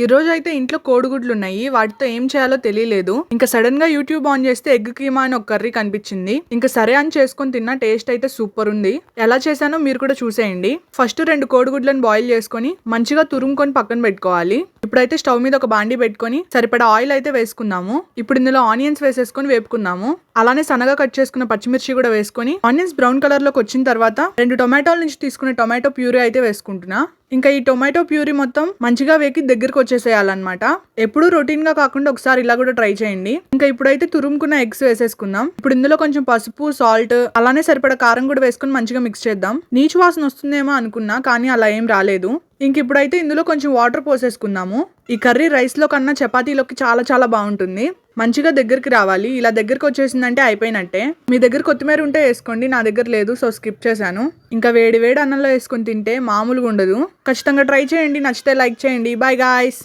ఈ రోజు అయితే ఇంట్లో కోడిగుడ్లు ఉన్నాయి వాటితో ఏం చేయాలో తెలియలేదు. ఇంకా సడన్గా యూట్యూబ్ ఆన్ చేస్తే ఎగ్ కీమా అని ఒక కర్రీ కనిపించింది. ఇంకా సరే అని చేసుకొని తిన్నా టేస్ట్ అయితే సూపర్ ఉంది. ఎలా చేశానో మీరు కూడా చూసేయండి. ఫస్ట్ రెండు కోడిగుడ్లను బాయిల్ చేసుకొని మంచిగా తురుముకొని పక్కన పెట్టుకోవాలి. ఇప్పుడైతే స్టవ్ మీద ఒక బాండి పెట్టుకొని సరిపడా ఆయిల్ అయితే వేసుకుందాము. ఇప్పుడు ఇందులో ఆనియన్స్ వేసేసుకొని వేపుకుందాము. అలానే సన్నగా కట్ చేసుకున్న పచ్చిమిర్చి కూడా వేసుకొని ఆనియన్స్ బ్రౌన్ కలర్లోకి వచ్చిన తర్వాత రెండు టొమాటోల నుంచి తీసుకున్న టొమాటో ప్యూరీ అయితే వేసుకుంటున్నా. ఇంకా ఈ టొమాటో ప్యూరీ మొత్తం మంచిగా వేకి దగ్గరకు వచ్చేసేయాలన్నమాట. ఎప్పుడు రొటీన్గా కాకుండా ఒకసారి ఇలా కూడా ట్రై చేయండి. ఇంకా ఇప్పుడైతే తురుముకున్న ఎగ్స్ వేసేసుకుందాం. ఇప్పుడు ఇందులో కొంచెం పసుపు సాల్ట్ అలానే సరిపడా కారం కూడా వేసుకుని మంచిగా మిక్స్ చేద్దాం. నీచు వాసన వస్తుందేమో అనుకున్నా కానీ అలా ఏం రాలేదు. ఇంక ఇప్పుడైతే ఇందులో కొంచెం వాటర్ పోసేసుకుందాము. ఈ కర్రీ రైస్లో కన్నా చపాతీలోకి చాలా చాలా బాగుంటుంది. మంచిగా దగ్గరికి రావాలి. ఇలా దగ్గరికి వచ్చేసిందంటే అయిపోయినట్టే. మీ దగ్గర కొత్తిమీర ఉంటే వేసుకోండి. నా దగ్గర లేదు సో స్కిప్ చేశాను. ఇంకా వేడి వేడి అన్నంలో వేసుకొని తింటే మామూలుగా ఉండదు. ఖచ్చితంగా ట్రై చేయండి. నచ్చితే లైక్ చేయండి. Bye guys